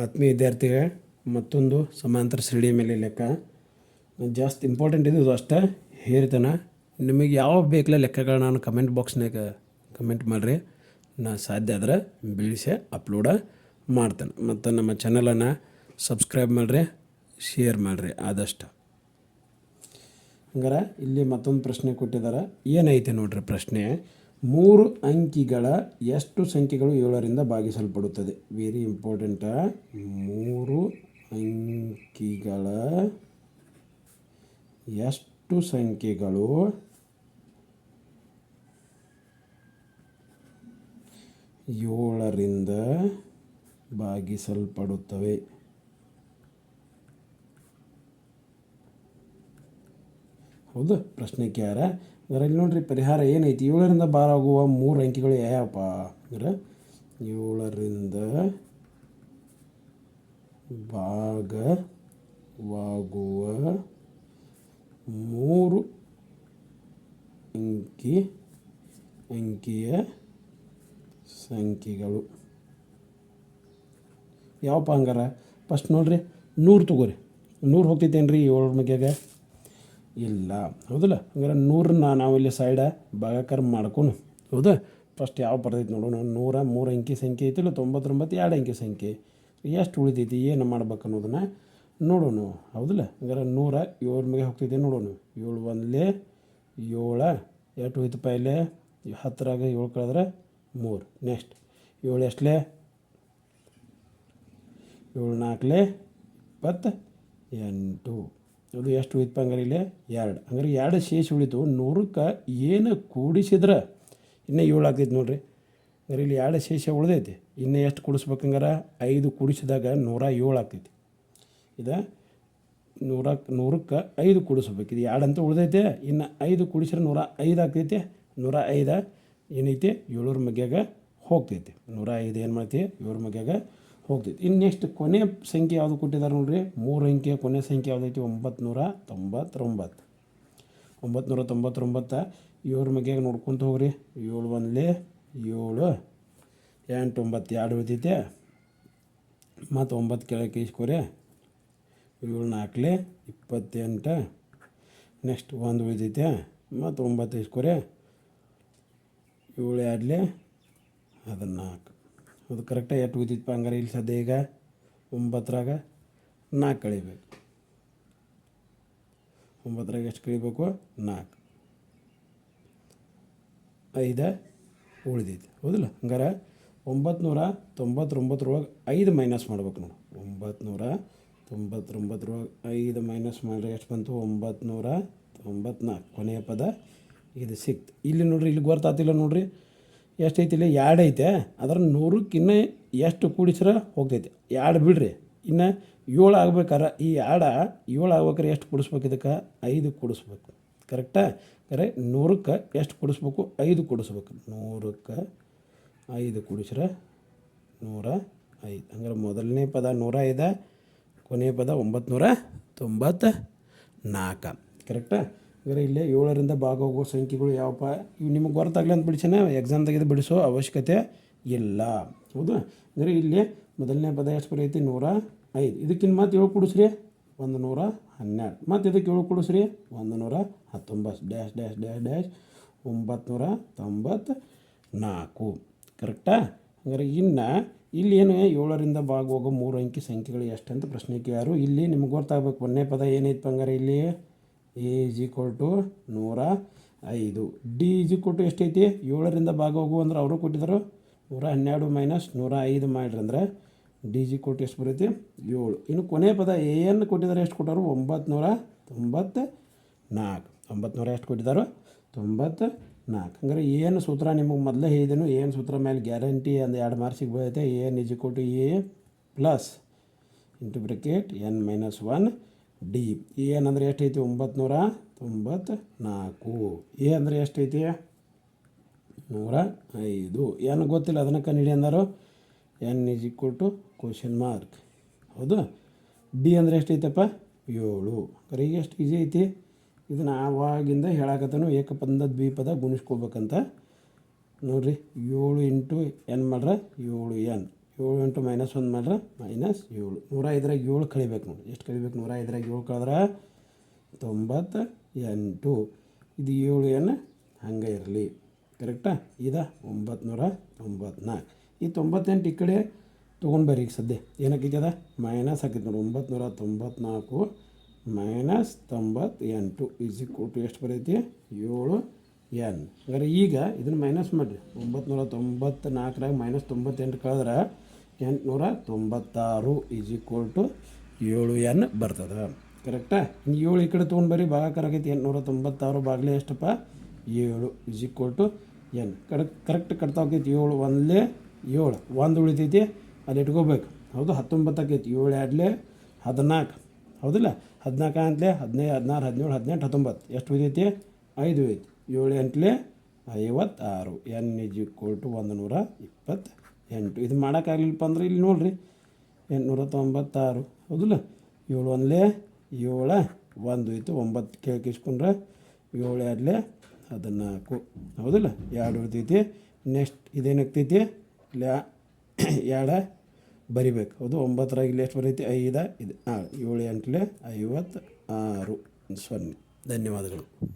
ಆತ್ಮೀಯ ವಿದ್ಯಾರ್ಥಿಗೆ ಮತ್ತೊಂದು ಸಮಾಂತರ ಶ್ರೇಣಿ ಮೇಲೆ ಲೆಕ್ಕ. ಜಾಸ್ತಿ ಇಂಪಾರ್ಟೆಂಟ್ ಇದು ಅಷ್ಟೇ. ಹೇರಿತನ ನಿಮಗೆ ಯಾವ ಬೇಕಲ್ಲ ಲೆಕ್ಕಗಳು ನಾನು ಕಮೆಂಟ್ ಬಾಕ್ಸ್ನಾಗ ಕಮೆಂಟ್ ಮಾಡಿರಿ. ನಾ ಸಾಧ್ಯ ಆದ್ರೆ ಬಿಡಿಸಿ ಅಪ್ಲೋಡ ಮಾಡ್ತೇನೆ. ಮತ್ತು ನಮ್ಮ ಚಾನಲನ್ನು ಸಬ್ಸ್ಕ್ರೈಬ್ ಮಾಡಿರಿ ಶೇರ್ ಮಾಡಿರಿ, ಆದಷ್ಟು. ಹಂಗಾರೆ ಇಲ್ಲಿ ಮತ್ತೊಂದು ಪ್ರಶ್ನೆ ಕೊಟ್ಟಿದ್ದಾರೆ. ಏನೈತೆ ನೋಡಿರಿ ಪ್ರಶ್ನೆ? ಮೂರು ಅಂಕಿಗಳ ಎಷ್ಟು ಸಂಖ್ಯೆಗಳು ಏಳರಿಂದ ಭಾಗಿಸಲ್ಪಡುತ್ತದೆ? ವೆರಿ ಇಂಪಾರ್ಟೆಂಟ ಮೂರು ಅಂಕಿಗಳ ಎಷ್ಟು ಸಂಖ್ಯೆಗಳು? ಏಳರಿಂದ ಭಾಗಿಸಲ್ಪಡುತ್ತವೆ. ಹೌದು, ಪ್ರಶ್ನೆ ಕ್ಯಾರ ಅದರಲ್ಲಿ ನೋಡ್ರಿ, ಪರಿಹಾರ ಏನೈತಿ? ಏಳರಿಂದ ಬಾರಾಗುವ ಮೂರು ಅಂಕಿಗಳು ಯಾವಪ್ಪ ಅಂದ್ರೆ, ಏಳರಿಂದ ಭಾಗವಾಗುವ ಮೂರು ಅಂಕಿ, ಅಂಕಿಯ ಸಂಖ್ಯೆಗಳು. ಯಾವಪ್ಪ ಹಂಗಾರ? ಫಸ್ಟ್ ನೋಡ್ರಿ, ನೂರು ತಗೋರಿ. ನೂರು ಹೋಗ್ತೈತೇನ್ರಿ ಏಳು ಮಗ್ಯಾಗ ಇಲ್ಲ. ಹೌದಲ್ಲ? ಹಂಗಾರೆ ನೂರನ್ನ ನಾವಿಲ್ಲಿ ಸೈಡ ಭಾಗಾಕಾರ ಮಾಡ್ಕೊಂಡು ಹೌದಾ? ಫಸ್ಟ್ ಯಾವ ಬರ್ತೈತಿ ನೋಡೋಣ ನೂರ, ಮೂರು ಅಂಕಿ ಸಂಖ್ಯೆ ಐತಿಲ್ಲ ತೊಂಬತ್ತೊಂಬತ್ತು ಎರಡು ಅಂಕಿ ಸಂಖ್ಯೆ. ಎಷ್ಟು ಉಳಿತೈತಿ, ಏನು ಮಾಡ್ಬೇಕು ಅನ್ನೋದನ್ನು ನೋಡೋಣ. ಹೌದಲ್ಲ? ಹಂಗಾರೆ ನೂರ ಏಳು ಮೇಲೆ ಹೋಗ್ತೈತಿ ನೋಡೋಣ. ಏಳು ಒಂದಲೇ ಏಳ. ಎಷ್ಟು ಹೋಯ್ತು ಪೈಲೆ? ಹತ್ತರಾಗ ಏಳು ಕಳೆದ್ರೆ ಮೂರು. ನೆಕ್ಸ್ಟ್ ಏಳು ಎಷ್ಟಲೇ? ಏಳು ನಾಲ್ಕಲೇ ಇಪ್ಪತ್ತು ಎಂಟು. ಅದು ಎಷ್ಟು ಉಳಿತಪ್ಪ ಹಂಗಾರೆ ಇಲ್ಲಿ? ಎರಡು. ಹಂಗಾರೆ ಎರಡು ಶೇಷ ಉಳಿತು. ನೂರಕ್ಕೆ ಏನು ಕೂಡಿಸಿದ್ರೆ ಇನ್ನೂ ಏಳು ಆಗ್ತೈತೆ ನೋಡಿರಿ. ಹಂಗಾರೆ ಇಲ್ಲಿ ಎರಡು ಶೇಷ ಉಳಿದೈತಿ. ಇನ್ನೂ ಎಷ್ಟು ಕೂಡಿಸ್ಬೇಕು ಹಂಗಾರೆ? ಐದು ಕೂಡಿಸಿದಾಗ ನೂರ ಏಳು ಆಗ್ತೈತಿ. ಇದು ನೂರ, ನೂರಕ್ಕೆ ಐದು ಕೂಡಿಸ್ಬೇಕು. ಇದು ಎರಡು ಅಂತ ಉಳಿದೈತೆ. ಇನ್ನು ಐದು ಕೂಡಿಸಿದ್ರೆ ನೂರ ಐದು ಆಗ್ತೈತೆ. ನೂರ ಐದು ಏನೈತಿ? ಏಳೂರ ಮಗ್ಯಾಗ ಹೋಗ್ತೈತಿ. ನೂರ ಐದು ಏನು ಮಾಡ್ತೀವಿ ಏಳು ಮಗ್ಯಾಗ ಹೋಗ್ತೈತಿ. ಇನ್ನು ನೆಕ್ಸ್ಟ್ ಕೊನೆ ಸಂಖ್ಯೆ ಯಾವುದು ಕೊಟ್ಟಿದ್ದಾರೆ ನೋಡ್ರಿ? ಮೂರು ಅಂಕೆ ಕೊನೆ ಸಂಖ್ಯೆ ಯಾವುದೈತಿ? ಒಂಬತ್ತು ನೂರ ತೊಂಬತ್ತೊಂಬತ್ತು. ಒಂಬತ್ತು ನೂರ ತೊಂಬತ್ತೊಂಬತ್ತು. ಇವ್ರ ಮಗ್ಯಾಗ ನೋಡ್ಕೊಂತ ಹೋಗ್ರಿ. ಏಳು ಒಂದಲೇ ಏಳು. ಎಂಟು ಒಂಬತ್ತು ಎರಡು ಉಳಿತೈತೆ. ಮತ್ತು ಒಂಬತ್ತು ಕೆಳಗೆ ಇಸ್ಕೊರೆ. ಏಳು ನಾಲ್ಕಲೆ ಇಪ್ಪತ್ತೆಂಟು. ನೆಕ್ಸ್ಟ್ ಒಂದು ಉಳಿತೈತೆ. ಮತ್ತು ಒಂಬತ್ತು ಇಸ್ಕೊರಿ. ಏಳು ಎರಡಲೇ ಹದಿನಾಲ್ಕು. ಅದು ಕರೆಕ್ಟಾಗಿ ಎಷ್ಟು ಉಳಿತೈತಪ್ಪ ಹಂಗಾರೆ ಇಲ್ಲಿ ಸದ್ಯ ಈಗ ಒಂಬತ್ತರಾಗ ನಾಲ್ಕು ಕಳಿಬೇಕು. ಒಂಬತ್ತರಾಗ ಎಷ್ಟು ಕಳಿಬೇಕು? ನಾಲ್ಕು ಐದು ಉಳಿದೈತಿ. ಹೌದಿಲ್ಲ? ಹಂಗಾರೆ ಒಂಬತ್ತು ನೂರ ತೊಂಬತ್ತೊಂಬತ್ತರೊಳಗೆ ಐದು ಮೈನಸ್ ಮಾಡ್ಬೇಕು ನಾವು ಒಂಬತ್ತು ನೂರ ತೊಂಬತ್ತೊಂಬತ್ತರೊಳಗೆ ಐದು ಮೈನಸ್ ಮಾಡಿದ್ರೆ ಎಷ್ಟು ಬಂತು? ಒಂಬತ್ತು ನೂರ ತೊಂಬತ್ನಾಲ್ಕು ಕೊನೆಯ ಪದ ಇದು ಸಿಕ್ತು. ಇಲ್ಲಿ ನೋಡ್ರಿ, ಇಲ್ಲಿ ಗೊತ್ತಾತಿಲ್ಲ ನೋಡ್ರಿ. ಎಷ್ಟೈತಿ ಇಲ್ಲ ಎರಡು ಐತೆ. ಅದರ ನೂರಕ್ಕಿನ್ನ ಎಷ್ಟು ಕೂಡಿಸ್ರ ಹೋಗ್ತೈತೆ. ಎರಡು ಬಿಡ್ರಿ. ಇನ್ನು ಏಳು ಆಗ್ಬೇಕಾರೆ. ಈ ಆಡ ಏಳು ಆಗ್ಬೇಕಾರೆ ಎಷ್ಟು ಕೂಡಿಸ್ಬೇಕು ಇದಕ್ಕೆ? ಐದು ಕೂಡಿಸ್ಬೇಕು. ಕರೆಕ್ಟಾ ಕರೆ, ನೂರಕ್ಕೆ ಎಷ್ಟು ಕೂಡಿಸ್ಬೇಕು? ಐದು ಕೂಡಿಸ್ಬೇಕು. ನೂರಕ್ಕೆ ಐದು ಕೂಡಿಸ್ರೆ ನೂರ ಐದು. ಹಂಗಾರೆ ಮೊದಲನೇ ಪದ ನೂರ ಐದು, ಕೊನೆಯ ಪದ ಒಂಬತ್ತು ನೂರ ತೊಂಬತ್ತ ನಾಲ್ಕು ಕರೆಕ್ಟಾ ಹಂಗಾರೆ ಇಲ್ಲೇ ಏಳರಿಂದ ಭಾಗವಾಗುವ ಸಂಖ್ಯೆಗಳು ಯಾವಪ್ಪ? ಇವು ನಿಮಗೆ ಗೊತ್ತಾಗಲಿ ಅಂತ ಬಿಡಿಸೋಣ ಎಕ್ಸಾಮ್ ತೆಗೆದು ಬಿಡಿಸೋ ಅವಶ್ಯಕತೆ ಇಲ್ಲ. ಹೌದಾ? ಅಂದರೆ ಇಲ್ಲಿ ಮೊದಲನೇ ಪದ ಎಷ್ಟು ಬರೈತಿ ನೂರ ಐದು. ಇದಕ್ಕಿಂತ ಮತ್ತೆ ಏಳು ಕೊಡಿಸ್ರಿ? ಒಂದು ನೂರ ಹನ್ನೆರಡು. ಮತ್ತು ಇದಕ್ಕೆ ಏಳು ಕೊಡಿಸ್ರಿ? ಒಂದು ನೂರ ಹತ್ತೊಂಬತ್ತು. Dash dash dash dash. ಒಂಬತ್ತು ನೂರ ತೊಂಬತ್ತು ನಾಲ್ಕು ಕರೆಕ್ಟಾ? ಹಂಗಾರೆ ಇನ್ನು ಇಲ್ಲಿ ಏನು ಏಳರಿಂದ ಭಾಗವಾಗೋ ಮೂರು ಅಂಕಿ ಸಂಖ್ಯೆಗಳು ಎಷ್ಟಂತ ಪ್ರಶ್ನೆ ಕೇಳಾರು ಇಲ್ಲಿ ನಿಮ್ಗೆ ಗೊತ್ತಾಗಬೇಕು. ಒಂದನೇ ಪದ ಏನೈತೆ ಹಂಗಾರೆ ಇಲ್ಲಿ ಎ ಇಸ್ ಈಕ್ವಲ್ ಟು ನೂರ ಐದು. ಡಿ ಇಸ್ ಈಕ್ವಲ್ ಟು ಎಷ್ಟೈತಿ? ಏಳರಿಂದ ಭಾಗವಾಗು ಅಂದ್ರೆ ಅವರು ಕೊಟ್ಟಿದ್ದರು ನೂರ ಹನ್ನೆರಡು ಮೈನಸ್ ನೂರ ಐದು ಮಾಡಿರಿ ಅಂದ್ರೆ ಡಿ ಜಿ ಕೊಟ್ಟು ಎಷ್ಟು ಬರುತ್ತೆ ಏಳು. ಇನ್ನು ಕೊನೆ ಪದ ಎ ಎನ್ ಕೊಟ್ಟಿದ್ದಾರೆ ಎಷ್ಟು ಕೊಟ್ಟರು ಒಂಬತ್ತು ನೂರ ತೊಂಬತ್ತು ನಾಲ್ಕು ಒಂಬತ್ತು ನೂರ ಎಷ್ಟು ಕೊಟ್ಟಿದ್ದಾರೆ? ತೊಂಬತ್ತು ನಾಲ್ಕು ಹಂಗಾರೆ ಏನು ಸೂತ್ರ ನಿಮಗೆ ಮೊದಲೇ ಹೇಳಿದೆನು. ಏನು ಸೂತ್ರ ಮೇಲೆ ಗ್ಯಾರಂಟಿ ಒಂದು ಎರಡು ಮಾರ್ಕ್ಸಿಗೆ ಬೀಳುತ್ತೆ ಎನ್ ಇಜಿ ಕೊಟ್ಟು A plus into bracket N minus one D. A ಅಂದರೆ ಎಷ್ಟೈತಿ? ಒಂಬತ್ತು ತೊಂಬತ್ತು ನಾಲ್ಕು ಎ ಅಂದರೆ ಎಷ್ಟೈತಿ? ನೂರ ಐದು. ಏನು ಗೊತ್ತಿಲ್ಲ, ಅದನ್ನು ಕಂಡು ಅಂದರು. N is equal to question mark. ಹೌದು? ಡಿ ಅಂದರೆ ಎಷ್ಟೈತಪ್ಪ? ಏಳು. ಕರೆ ಎಷ್ಟು ಈಸಿ ಐತಿ? ಇದನ್ನು ಆವಾಗಿಂದ ಹೇಳಾಕತ್ತನು ಏಕಪದ ದ್ವಿಪದ ಗುಣಿಸ್ಕೋಬೇಕಂತ. ನೋಡಿರಿ, ಏಳು ಇಂಟು ಏನು ಮಾಡ್ರೆ ಏಳು ಎನ್. ಏಳು ಇಂಟು ಮೈನಸ್ ಒಂದು ಮಾಡ್ರೆ ಮೈನಸ್ ಏಳು. ನೂರ ಐದರಾಗ ಏಳು ಕಳಿಬೇಕು ನೋಡಿ. ಎಷ್ಟು ಕಳಿಬೇಕು? ನೂರ ಐದರಾಗ ಏಳು ಕಳೆದ್ರೆ ತೊಂಬತ್ತ ಎಂಟು ಇದು ಏಳು ಏನು ಹಂಗೆ ಇರಲಿ. ಕರೆಕ್ಟಾ? ಇದ ಒಂಬತ್ತು ತೊಂಬತ್ನಾಲ್ಕು. ಈ ತೊಂಬತ್ತೆಂಟು ಈ ಕಡೆ ತೊಗೊಂಡ್ಬರ್ರಿ ಈಗ ಸದ್ಯ. ಏನಕ್ಕೈತೆ ಅದ? ಮೈನಸ್ ಹಾಕಿದ್ದು ನೋಡಿ. ಒಂಬತ್ತು ನೂರ ತೊಂಬತ್ನಾಲ್ಕು ಮೈನಸ್ ತೊಂಬತ್ತೆಂಟು. ಈಸಿ ಕೊಟ್ಟು ಎಷ್ಟು ಬರೈತಿ? ಏಳು ಎನ್. ಹಂಗಾರೆ ಈಗ ಇದನ್ನು ಮೈನಸ್ ಮಾಡಿರಿ. ಒಂಬತ್ತು ನೂರ ತೊಂಬತ್ತು ನಾಲ್ಕರಾಗ ಮೈನಸ್ ತೊಂಬತ್ತೆಂಟು ಕಳೆದ್ರೆ ಎಂಟುನೂರ ತೊಂಬತ್ತಾರು ಈಸ್ ಈಕ್ವಲ್ ಟು ಏಳು ಎನ್ ಬರ್ತದೆ. ಕರೆಕ್ಟಾ ಏಳು ಈ ಕಡೆ ತೊಗೊಂಡು ಬರ್ರಿ ಭಾಗಾಕಾರ ಆಗೈತಿ. ಎಂಟುನೂರ ತೊಂಬತ್ತಾರು ಬಾಗಿಲೇ ಎಷ್ಟಪ್ಪ? ಏಳು is equal to N. Correct correct ಕಟ್ತಾ ಹೋಗೈತಿ ಏಳು ಒಂದಲೇ ಏಳು. ಒಂದು ಉಳಿತೈತಿ. ಅಲ್ಲಿ ಇಟ್ಕೋಬೇಕು. ಹೌದು? ಹತ್ತೊಂಬತ್ತು ಆಕೈತಿ. ಏಳು ಎರಡಲೇ ಹದಿನಾಲ್ಕು. ಹೌದಿಲ್ಲ? ಹದಿನಾಲ್ಕು ಅಂತಲೇ ಹದಿನೈದು ಹದಿನಾರು, ಹದಿನೇಳು, ಹದಿನೆಂಟು, ಹತ್ತೊಂಬತ್ತು. ಎಷ್ಟು ಉಳಿತೈತಿ? ಐದು ಐತಿ ಏಳು ಎಂಟ್ಲೆ ಐವತ್ತಾರು. ಎನ್ ಈಜ್ ಈಕ್ವಲ್ ಟು ಒಂದು ನೂರ ಇಪ್ಪತ್ತು ಎಂಟು, ಇದು ಮಾಡೋಕ್ಕಾಗಲಿಲ್ಲಪ್ಪ ಅಂದ್ರೆ ಇಲ್ಲಿ ನೋಡಿರಿ. ಎಂಟುನೂರ ತೊಂಬತ್ತಾರು ಹೌದಲ್ಲ? ಏಳು ಒಂದಲೇ, ಏಳು, ಒಂದು ಇತ್ತು, ಒಂಬತ್ತು ಕೇಳ್ಕಿಸ್ಕೊಂಡ್ರೆ ಏಳು ಎರಡಲೇ ಹದಿನಾಲ್ಕು. ಹೌದಲ್ಲ? ಎರಡು ಇರ್ತೈತಿ ನೆಕ್ಸ್ಟ್ ಇದೇನಾಗ್ತೈತಿ? ಲ್ಯಾ ಎರಡ ಬರಿಬೇಕು. ಹೌದು, ಒಂಬತ್ತರಾಗ ಇಲ್ಲಿ ಎಷ್ಟು ಬರೈತಿ? ಐದ, ಇದು ಹಾಂ ಏಳು ಎಂಟಲೇ ಐವತ್ತು ಆರು ಸೊನ್ನೆ. ಧನ್ಯವಾದಗಳು.